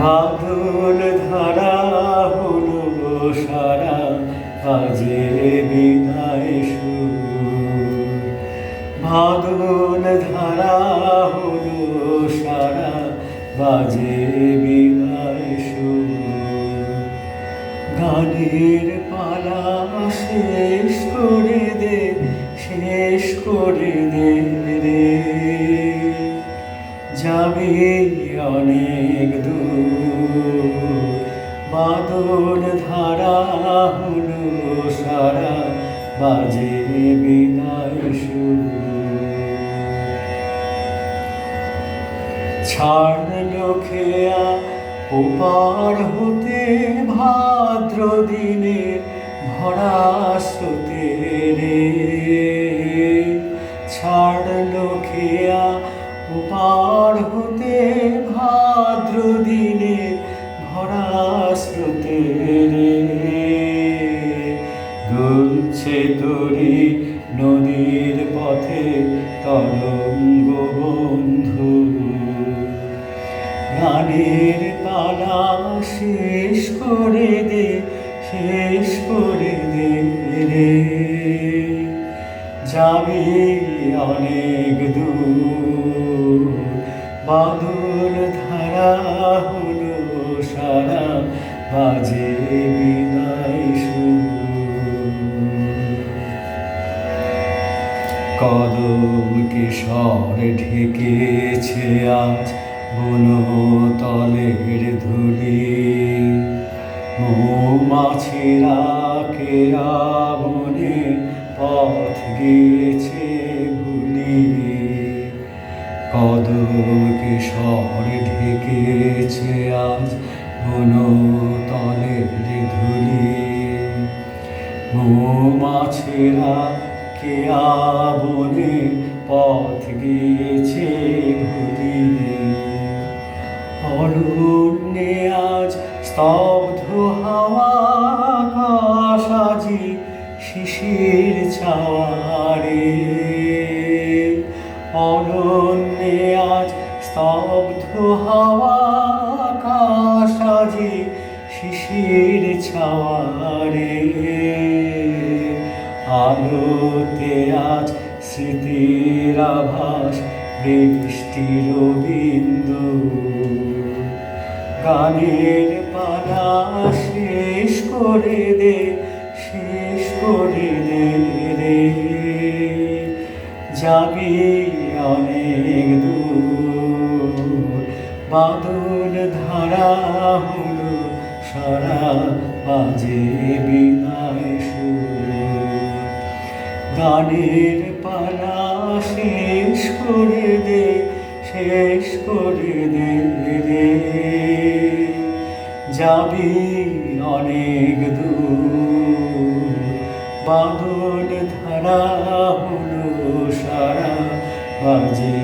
বাদল ধারা হলো সারা, বাজে বিদায় বাদল ধারা হলো সারা, বাজে বিদায় গানের পালা শেষ করে দে, শেষ করে দে রে। যাবে অনেক দূর বাদল ধারা হলো সারা, বাজে বিদায় সুর ছাড়লো খেয়া ওপার হতে ভাদ্র দিনে, ভরা স্রোতে রে। ছাড়লো খেয়া ওপার হতে ভাদ্র দিনে স্রোতে রে দুলছে তরি নদীর পথে তরঙ্গ বন্ধু। গানের পালা শেষ করে দে, শেষ করে দে রে। যাবি অনেক দূর, বাদল ধারা হলো বাজে বিদায় সুর কদম কিশোর ঢেকেছে আজ বনতলের ধুলি। মৌমাছিরা কে বনে পথ গিয়েছে ভুলি কদম কিশোর ঢেকেছে আজ বনতলের ধুলি। মৌমাছিরা কে বনে পথ গিয়েছে ভুলি অরণ্যে আজ স্তব্ধ হাওয়া আজি শিশির ছাওয়ারে। অরণ্যে আজ স্তব্ধ হাওয়া আজি শিশির ছাওয়ারে, আলোতে আজ স্মৃতির আভাস বৃষ্টির বিন্দু গানের পালা শেষ করে দে, শেষ করে দে রে। যাবি অনেক দূর, বাদল ধারা হলো সারা বাজে সুর। গানের পালা শেষ করে দে, শেষ করে দে রে। যাবি অনেক দূর বাদল ধারা হলো সারা বাজে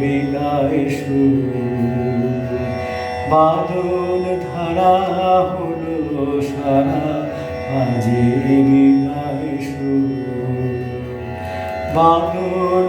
বিদায় সুর। বাদল ধারা হলো বাজে সুর বাদল